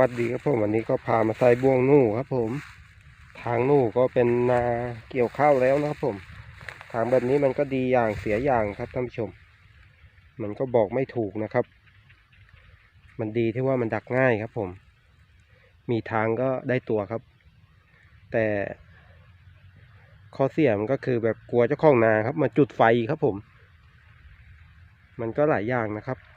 วัสดีครับผมวันนี้ก็พามาใส่บ่วงนู่ครับผม ทางนู่ก็เป็นนาเกี่ยวข้าวแล้วนะครับผม ทางแบบนี้มันก็ดีอย่างเสียอย่างครับท่านผู้ชม มันก็บอกไม่ถูกนะครับ มันดีที่ว่ามันดักง่ายครับผม มีทางก็ได้ตัวครับ แต่ข้อเสียมันก็คือแบบกลัวเจ้าของนาครับมาจุดไฟครับผม มันก็หลายอย่างนะครับ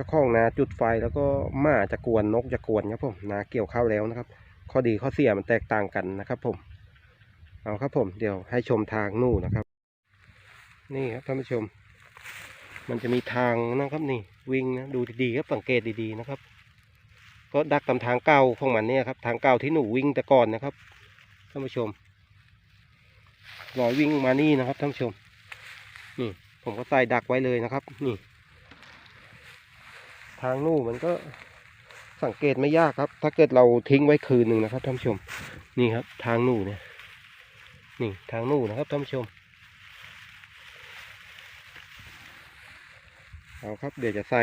จ้าของนาจุดไฟแล้วก็หมาจะกวนนกจะกวนครับผมนาเกี่ยวข้าวแล้วนะครับ ข้อดีข้อเสียมันแตกต่างกันนะครับผมเอาครับผมเดี๋ยวให้ชมทางนู่นนะครับ นี่ครับท่านผู้ชม มันจะมีทางนะครับนี่ วิ่งนะดูดีๆครับสังเกตดีๆนะครับ ก็ดักตามทางเก่าของมันเนี่ยครับทางเก่าที่หนูวิ่งแต่ก่อนนะครับท่านผู้ชมรอยวิ่งมานี่นะครับท่านผู้ชม นี่ผมก็ใส่ดักไว้เลยนะครับ นี่ ทางนู่นมันก็สังเกตไม่ยากครับ ถ้าเกิดเราทิ้งไว้คืนหนึ่งนะครับท่านผู้ชม นี่ครับ ทางนู่นเนี่ยนี่ทางนู่นนะครับท่านผู้ชมเอาครับ เดี๋ยวจะใส่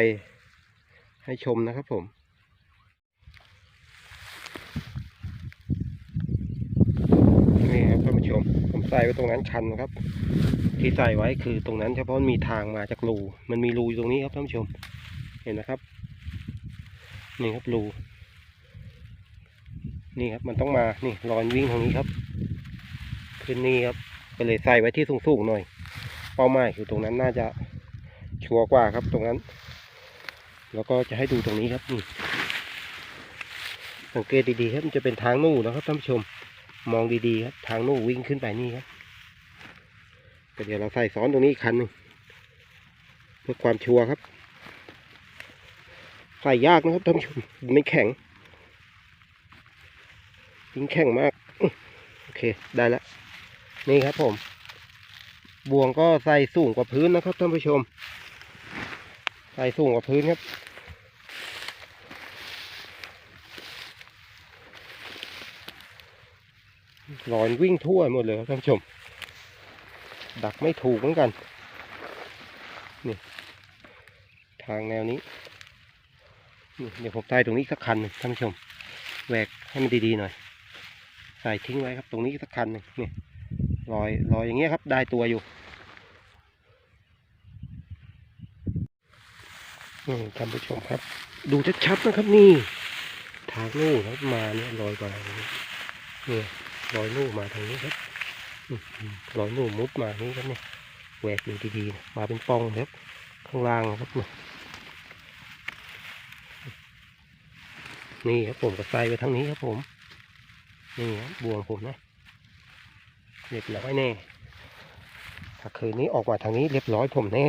ให้ชมนะครับผมนี่ครับท่านผู้ชม ผมใส่ไว้ตรงนั้นคันนะครับ ที่ใส่ไว้คือตรงนั้นเฉพาะมีทางมาจากรูมันมีรูอยู่ตรงนี้ครับท่านผู้ชม เห็นนะครับ นี่ครับรูนี่ครับมันต้องมานี่รอยวิ่งทางนี้ครับ ขึ้นนี่ครับก็เลยใส่ไว้ที่สูงๆหน่อย เป้าหมายคือตรงนั้นน่าจะชัวร์กว่าครับตรงนั้น แล้วก็จะให้ดูตรงนี้ครับนี่สังเกตดีๆครับมันจะเป็นทางนู่นนะครับท่านผู้ชมมองดีๆครับทางนู่นวิ่งขึ้นไปนี่ครับก็เดี๋ยวเราใส่ซ้อนตรงนี้อีกคันหนึ่งเพื่อความชัวร์ครับ ใส่ยากนะครับท่านผู้ชมไม่แข็งยิงแข็งมาก โอเคได้แล้วนี่ครับผม บ่วงก็ใส่สูงกว่าพื้นนะครับท่านผู้ชม ใส่สูงกว่าพื้นครับรอยวิ่งทั่วหมดเลยครับท่านผู้ชม ดักไม่ถูกเหมือนกัน นี่ ทางแนวนี้ เดี๋ยวผมใส่ตรงนี้สักคันหนึ่งท่านผู้ชมแหวกให้มันดีๆหน่อย ใส่ทิ้งไว้ครับ ตรงนี้สักคันหนึ่งนี่รอยรอยอย่างเงี้ยครับ ได้ตัวอยู่นี่ท่านผู้ชมครับ ดูชัดๆนะครับนี่ ทางนู่นครับมาเนี่ยรอยมาอย่างนี้นี่รอยนู่นมาทางนี้ครับอื้อยนู่นมุดมานี่ครับเนี่ยแหวกดูดีๆมาเป็นปองเลยครับ ข้างล่างครับเนี่ย นี่ครับผมก็ใส่ไปทางนี้ครับผม นี่ครับบวงผมนะเรียบร้อยแน่ถ้าคืนนี้ออกมาทางนี้เรียบร้อยผมแน่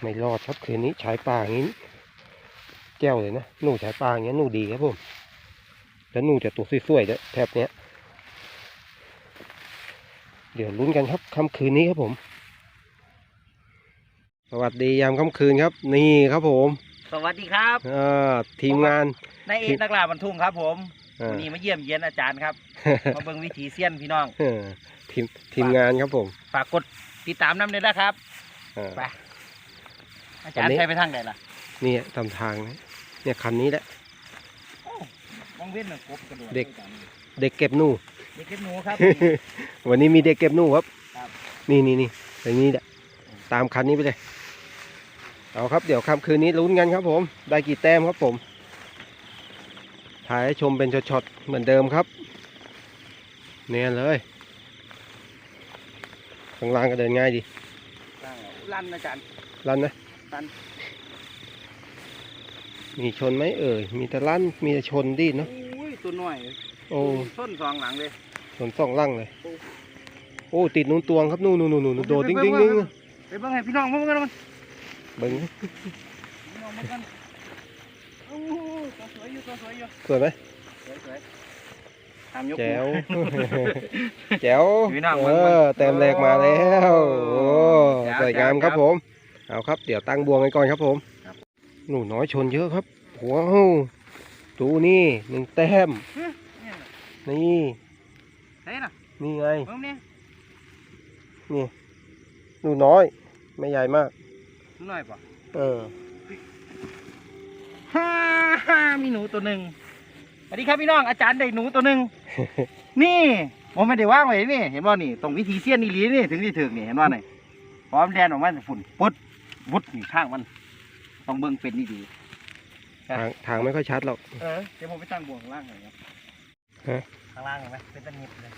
ไม่รอดครับคืนนี้ใช้ปลาอย่างนี้แก้วเลยนะหนูใช้ปลาอย่างเงี้ยหนูดีครับผม แล้วหนูจะตัวสวยๆด้วยแถบเนี้ยเดี๋ยวลุ้นกันครับค่ำคืนนี้ครับผม สวัสดียามค่ำคืนครับ นี่ครับผม สวัสดีครับอ่าทีมงาน นายเอกนักล่าบรรทุงครับ ผมอ่าวันนี้มาเยี่ยมเยียนอาจารย์ครับมาเบิ่งวิถีเซียนพี่น้องเออทีมทีมงานครับผม ฝากกดติดตามน้ำเลยนะครับอ่าไปอาจารวันนี้ย์ใช้ไปทางไหนล่ะนี่ตามทางนะเนี่ยคันนี้แหละมองเว้นหนึ่งกบกระโดดเด็กเด็กเก็บหนูเด็กเก็บหนูครับ วันนี้มีเด็กเก็บหนูครับครับ นี่นี่นี่ตรงนี้แหละตามคันนี้ไปเลย เอาครับ เดี๋ยวค่ำคืนนี้ลุ้นกันครับผม ได้กี่แต้มครับผม ถ่ายให้ชมเป็นช็อตๆเหมือนเดิมครับเนี่ยเลยข้างล่างก็เดินง่ายดีลั่นอาจารย์ลั่นนะลั่นมีชนไหมเอ่ยมีแต่ลั่นมีแต่ชนดีเนาะอุ้ยตัวน้อยโอ้ส้นสองหลังเลยชนสองลั่งเลยโอ้ติดนูนตวงครับนู่นนู่นนู่นนู่นโดดดิ้งดิ้งดิ้งไปเบิ่งให้พี่น้องมาเบิ่งกันมันเบิ้งพี่น้องมาเบิ่งกันโอ้โหตัว สวยอยู่ตัวสวยอยู่สวยไหมสวยสวยห้ามยกแจ๋วหัวแจ๋วพี่น้องเอมันมันอแต้มแรกมาแล้วโอ้แจ๋วสวยงามแจ๋วครับผมเอาครับ เดี๋ยวตั้งบวงกันก่อนครับผมครับหนูน้อยชนเยอะครับว้าวดูนี่หนึ่งแต้มเนี่ยนี่ไหนน่ะนี่ไงเบิ่งเนี่ยนี่หนูน้อย ไม่ใหญ่มากน้อยป่ะเออฮ่า มีหนูตัวหนึ่งสวัสดีครับพี่น้องอาจารย์ได้หนูตัวหนึ่งนี่ผมไม่ได้ว่างไว้นี่ เห็นว่านี่ตรงวิธีเสี้ยนนี่ลีนี่ถึงที่ถึงนี่เห็นว่านี่พร้อมแดนออกมาฝุ่นปุ๊ดวุดนี่ข้างมัน ต้องเบิ่งเป็นนี่ดีทางทางไม่ค่อยชัดหรอกเออเดี๋ยวผมไปตั้งบ่วงข้างล่างหน่อยครับฮะข้างล่างเห็นไหมเป็นตะนิบเลย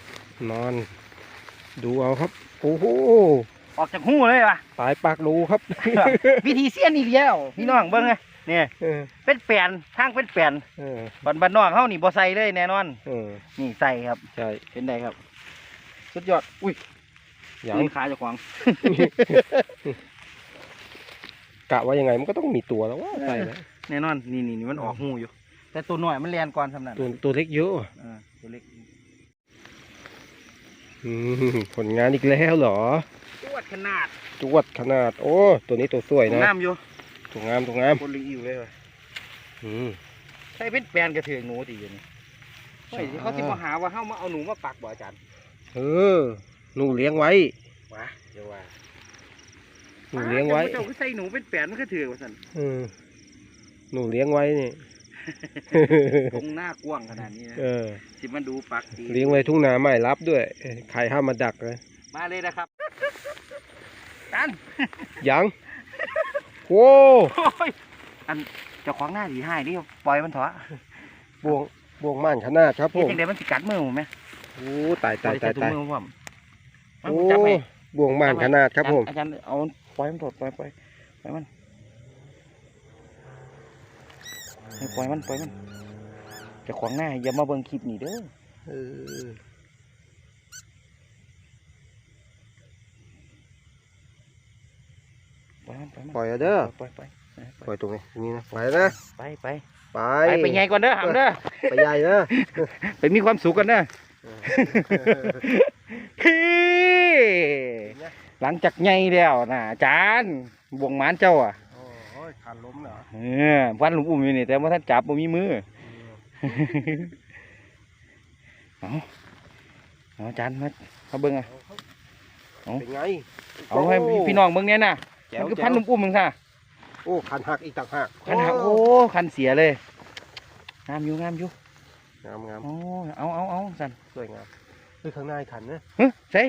นอน ดูเอาครับโอ้โหออกจากหูเลยว่ะปลายปากรูครับ วิธีเสี้ยนนี่เดียวพี่น้องเบิ่งไง เนี่ยเออเป็นแปลนทางเป็นแปลนเออบันบันนอกเฮานี่บ่ใส่เลยแน่นอน เออนี่ใส่ครับใช่เป็นไงครับ สุดยอด อุ้ยยังตีนขาเจะขวาง กะว่ายังไงมันก็ต้องมีตัวแล้วว่าใส่แล้วแน่นอน นี่นี่นี่มันออกหูอยู่ แต่ตัวหน่อยมันเรียนก่อนสำนักตัวตัวเล็กเยอะเออตัวเล็กอืมผลงานอีกแล้วเหรอตัวขนาดจวดขนาด โอ้ ตัวนี้ตัวสวยนะ น้ำอยู่ ตัวงามตัวงามคนลิงอิวเลยว่ะอืมใช่เป็นแปลนกระเถืองหนูตีอยู่นี่เฮ้ยเขาที่มาหาว่าเฮามาเอาหนูมาปักบ่อาจารย์เออหนูเลี้ยงไว้วะเดี๋ยวว่าหนูเลี้ยงไว้เจ้าก็ใส่หนูเป็นแปลนมันก็ถือว่าซั่นเออหนูเลี้ยงไว้นี่ตรงหน้ากว้างขนาดนี้นะเออสิมันดูปักดีเลี้ยงไว้ทุ่งนาไม่รับด้วยเออใครห้ามมาดักเลยมาเลยนะครับกันยัง โว้โอ้ยอันเจ้าของหน้าดีให้นี่ปล่อยมันเถอะบวงบวงม่านขนาดครับผเฮ็ดมจังไดมันสิกัดมือผมไหมโอ้ตายตายตายบ่ได้ตายใส่ถุงมือผมโอ้บวงม่านขนาดครับผม อาจารย์เอาปล่อยมันถอดปล่อยปล่อยปล่อยมันให้ปล่อยมันปล่อยมันเจะขวางหน้าอย่ามาเบิ่งคลิปนี่เด้อเออ ปล่อยมันปล่อยมันปล่อยเอาเด้อปล่อยปล่อยปล่อยตรงนี้นี่นะไปนะไปไปไปไปไปไงก่อนเด้อหำเด้อไปใหญ่นะไปมีความสุขกันเด้อพี่หลังจากไงแล้วนะอาจารย์บวงหมานเจ้าอะโอ้ยขาดล้มเหรอเออฟันหลุมอุ้มอยู่นี่แต่ว่าท่านจับบ่มีมือเอาเอาอาจารย์มามาเบิ่งอะเอาเป็นไงเอาให้พี่น้องเบิ่งเนี่ยนะ แจ๋มัวนคือแจ๋พันวหลุมอุ้มมึงซะโอ้คันหักอีกต่างหากคันหักโอ้คันเสียเลยงามอยู่งามอยู่งามงามโอ้เอาเอาเอาสันสวยงามเฮ้ยข้างหน้าอีกคันนะเฮ้ยใส่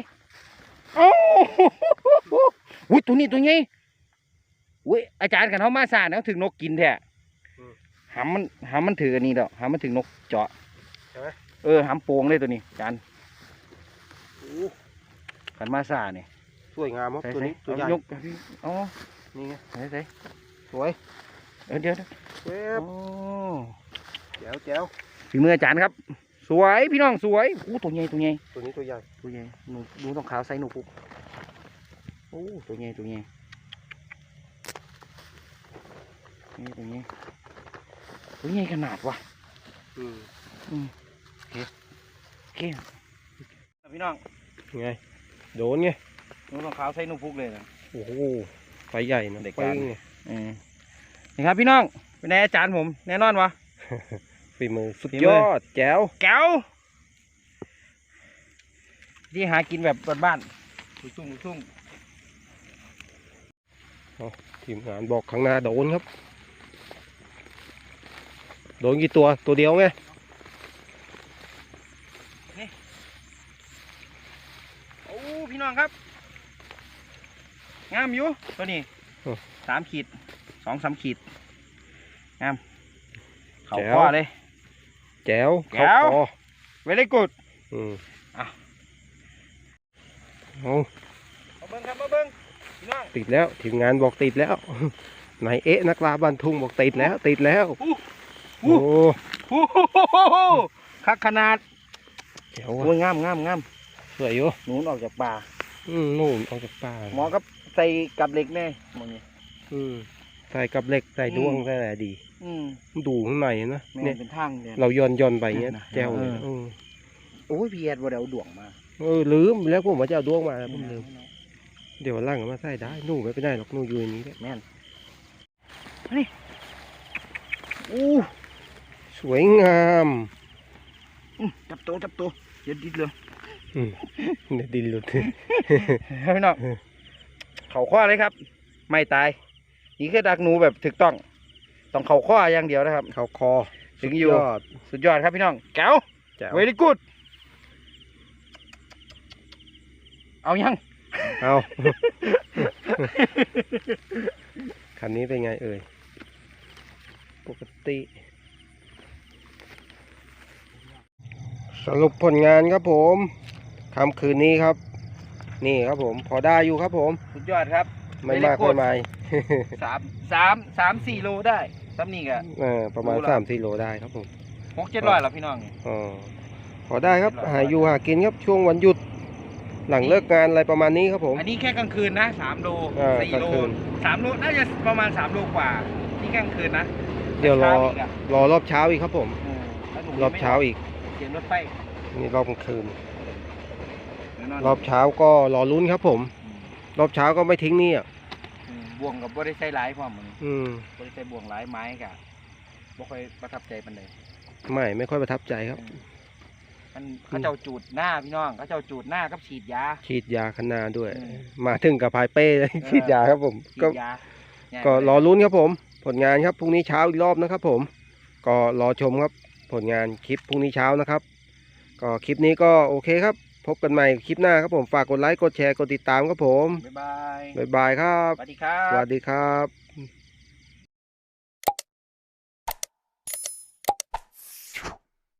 เอ้าอุ้ยตัวนี้ตัวใหญ่อุ้ยอาจารย์กันเขามาสาดแล้วถึงนกกินแท้หำมันหำมันถืออันนี้ดอกหำมันถึงนกเจาะใช่ไหมเออหำโป่งเลยตัวนี้อาจารย์โอ้กันมาสาเนี่ย สวยงามครับใส่ตัวใส่นี้ตัวใหญ่เอายกอ๋อนี่ไงใส่ใส่สวยเออเดี๋ยวเดี๋ยวเว็บโอ้แจ๋วแจ๋วฝีมืออาจารย์ครับ สวยพี่น้องสวยอู้ตัวใหญ่ตัวใหญ่ตัวนี้ตัวใหญ่ตัวใหญ่หนูดูต้องขาวใส่หนูปุ๊บโอ้ตัวใหญ่ตัวใหญ่นี่ตัวใหญ่ตัวใหญ่ขนาดวะอืมโอเคพี่น้องไงโดนไง หนูต้องขาวใส่หนูปุ๊บเลยนะ โอ้โหไฟใหญ่นะเด็กปิ้การงไงเออนี่ครับพี่น้องเป็นไงอาจารย์ผม แน่นอนวะ ฝีมือสุดฝียมืออดแจ๋วแก้วที่หากินแบบบ้านๆตุ้งตุ้งทีมงานบอกข้างหน้าโดนครับ โดนกี่ตัวตัวเดียวไง โอ้พี่น้องครับ งามอยู่ตัวนี้สามขีดสองสามขีดงามเขาข้อเลยแจ๋วแจ๋เข้าวคอเวล y กูดอืมอะเอามาเบิ้งครับมาเบิ้งพี่น้องติดแล้วทีมงานบอกติดแล้วไหนเอ๊ะนักลาบันทุงบอกติดแล้ว ติดแล้วอู้โอ้โอ้โหคักขนาดแจ๋วโอ้อะยงามงามงามสวยอยู่หนูออกจากป่าอืมนู่นออกจากป่าหมอกับ ใส่กับเหล็กแน่หมองนี้ อืมใส่กับเหล็กใส่อืมดวงใส่อะไรดีอืมดูข้างในนะแม่เนี่ย นเป็นทางเนี่ย เราย่อนย่อนไปเงี้ยนั่นน่ะแจ๋วเลยเอออืมโอ้ยพี่แอดบ่ได้เอาดวงมาเออลืมแล้วผมว่าจะเอาดวงมาแล้วผมลืมเดี๋ยววันหล่างเอามาใส่ได้นู่นไม่ไปได้หรอกนู่นอยู่ในนี้แหละแม่นนี่อู้สวยงามอื้อจับตัวจับตัวเดี๋ยวดิดเลยอืมเดี๋ยวดินหลุด พี่น้อง เขาข้อเลยครับ ไม่ตาย นี่คือดักหนูแบบถูกต้อง ต้องเขาข้ออย่างเดียวนะครับ เขาคอถึงอยู่ สุดยอดสุดยอดครับพี่น้องแก้วแจ๋วเวลี่กูดเอายัง เอา คันนี้เป็นไงเอ่ย ปกติ สรุปผลงานครับผมค่ำคืนนี้ครับ นี่ครับผมพอได้อยู่ครับผม สุดยอดครับไม่ Very มาก good ไม่ไม่สามสามสามสี่โลได้ซ้ำนี่ก็เออประมาณรู้ละสามสี่โลได้ครับผมหกเจ็ดร้อยแล้วพี่น้องนี่อ๋อพอได้ครับเรียบร้อยหาอยู่หากินครับช่วงวันหยุด หลังเลิกงานอะไรประมาณนี้ครับผม อันนี้แค่กลางคืนนะสามโลอ่าสี่กลางโลคืนสามโลน่าจะประมาณสามโลกว่านี่แค่กลางคืนนะ เดี๋ยวรอช้าอีกะรอรอบเช้าอีกครับผมเออแล้วหนูรอบเช้าอีกเสียงรถไฟนี่รอบกลางคืนแน่นน รอบเช้าก็รอลุ้นครับผมอืมรอบเช้าก็ไม่ทิ้งนี่อะอืมบ่วงกับบริษัทหลายพร้อมมันอืมบริษัทบ่วงหลายไม้กะบ่ค่อยประทับใจปานใดไม่ไม่ค่อยประทับใจครับ มันเขาเจ้าจูดหน้าพี่น้องเขาเจ้าจูดหน้ากับฉีดยา ฉีดยาคันนาด้วย อืม มาถึงกับพายเป้เลยฉีดยาครับผมฉีก็ ดยาเนี่ยก็รอลุ้นครับผม ผลงานครับพรุ่งนี้เช้าอีกรอบนะครับ ผม ก็รอชมครับ ผลงานคลิปพรุ่งนี้เช้านะครับ ก็คลิปนี้ก็โอเคครับ พบกันใหม่คลิปหน้าครับผมฝากกดไลค์กดแชร์กดติดตามครับผม บ๊ายบาย บ๊ายบายครับ สวัสดีครัสวับสดีครับ